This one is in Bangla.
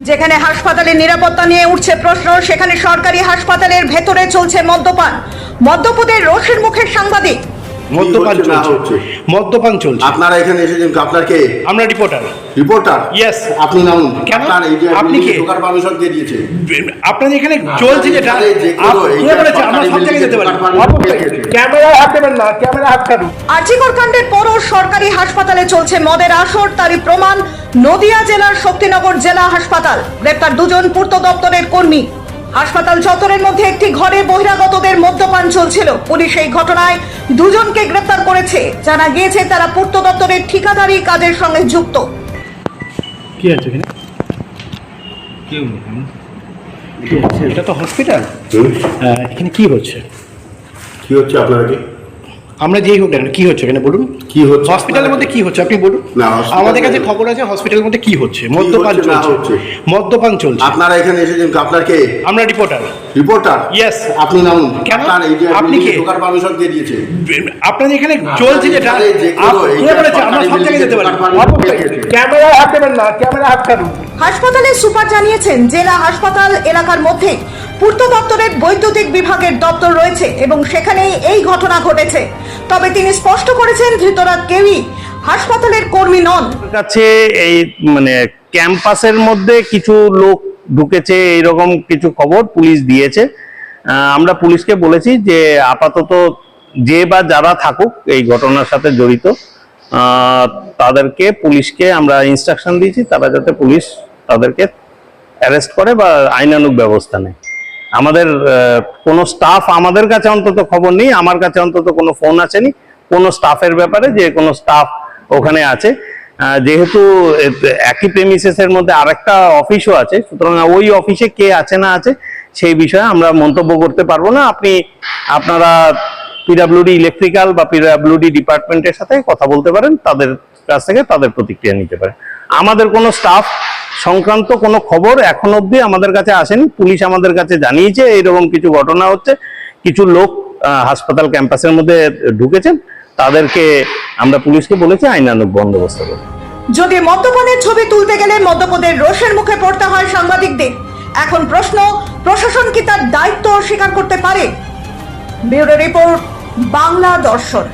যেখানে হাসপাতালের নিরাপত্তা নিয়ে উঠছে প্রশ্ন, সেখানে সরকারি হাসপাতালের ভেতরে চলছে মদ্যপান। মদ্যপদের রোষের মুখে সাংবাদিক মদ্যপান চলছে। মদ্যপান চলছে। আপনারা এখানে এসেছেন আপনার কে? আমরা রিপোর্টার রিপোর্টার Yes. আপনি নামুন কেন? আপনি কে? পারমিশন কে দিয়েছে। আপনাদের এখানে চলছে যেটা। এখানে যে কোনো আপ- এইটা কে বলেছে আমরা সব জায়গায় যেতে পারি। দোকান দেবেন না ক্যামেরা হাত কাটুন আর্জিকর কাণ্ডের পরও সরকারি হাসপাতালে চলছে মদের আসর তারই প্রমাণ নদিয়া জেলার শক্তিনগর জেলা হাসপাতাল। গ্রেপ্তার দুজন পূর্ত দপ্তরের কর্মী। হাসপাতাল চত্বরের মধ্যে একটি ঘরে বহিরাগতদের মদ্যপান চলছিল। পুলিশ এই ঘটনায় দুজনকে গ্রেপ্তার করেছে। জানা গিয়েছে তারা পূর্ত দপ্তরের ঠিকাদারি কাজের সঙ্গে যুক্ত। কি আছে এখানে? কেউ এটা তো হসপিটাল হুম? এখানে কি হচ্ছে? কি হচ্ছে আপনারা কি? আমরা যেই হোক না কি হচ্ছে এখানে বলুন? কি হচ্ছে? হসপিটালের মধ্যে কি হচ্ছে? আপনি বলুন। না, আমাদের কাছে খবর আছে হসপিটালের মধ্যে কি হচ্ছে? মদ্যপান চলছে। মদ্যপান চলছে। আপনারা এখানে এসেছেন আপনার কে? আমরা রিপোর্টার রিপোর্টার Yes. আপনি নামুন কেন? আপনি কে? ঢোকার পারমিশন কে দিয়েছে। আপনাদের এখানে চলছে যেটা এখানে যে কোনো আপ- বলেছে আমরা সব জায়গায় যেতে পারি। দোকান। ক্যামেরায় হাত দেবেন না ক্যামেরা হাত কাটুন হাসপাতালের সুপার জানিয়েছেন জেলা হাসপাতাল এলাকার মধ্যে পূর্ত দপ্তরের বৈদ্যুতিক বিভাগের দপ্তর রয়েছে এবং সেখানেই এই ঘটনা ঘটেছে। তবে তিনি স্পষ্ট করেছেন ধৃতরা কেউই হাসপাতালের কর্মী নন। কাছে এই মানে ক্যাম্পাসের মধ্যে কিছু লোক ঢুকেছে, এইরকম কিছু খবর পুলিশ দিয়েছে। আমরা পুলিশকে বলেছি যে আপাতত যে বা যারা থাকুক এই ঘটনার সাথে জড়িত তাদেরকে পুলিশকে আমরা ইনস্ট্রাকশন দিয়েছি, তারা যাতে পুলিশ তাদেরকে অ্যারেস্ট করে বা আইনানুগ ব্যবস্থা নেয়। আমাদের কোনো স্টাফ আমাদের কাছে অন্তত খবর নেই, আমার কাছে অন্তত কোনো ফোন আসেনি। কোনো স্টাফের ব্যাপারে যে কোনো স্টাফ ওখানে আছে। যেহেতু একই প্রেমিসেস এর মধ্যে আরেকটা অফিসও আছে, সুতরাং ওই অফিসে কে আছে না আছে, সেই বিষয়ে আমরা মন্তব্য করতে পারব না। আপনি, আপনারা পিডাব্লিউডি ইলেকট্রিক্যাল বা পিডাব্লিউডি ডিপার্টমেন্টের সাথে কথা বলতে পারেন, তাদের কাছ থেকে তাদের প্রতিক্রিয়া নিতে পারেন। আমাদের কোনো স্টাফ সংক্রান্ত কোনো খবর এখন অবধি আমাদের কাছে আসেনি। পুলিশ আমাদের কাছে জানিয়েছে, এইরকম কিছু ঘটনা হচ্ছে। কিছু লোক হাসপাতাল ক্যাম্পাসের মধ্যে ঢুকেছেন। তাদেরকে আমরা পুলিশকে বলেছি আইনানুগ বন্দোবস্ত করতে যদি মদ্যপানের ছবি তুলতে গেলে মদ্যপদের রোষের মুখে পড়তে হয় সাংবাদিকদের। এখন প্রশ্ন, প্রশাসন কি তার দায়িত্ব অস্বীকার করতে পারে? ব্যুরো রিপোর্ট, বাংলা দর্শন।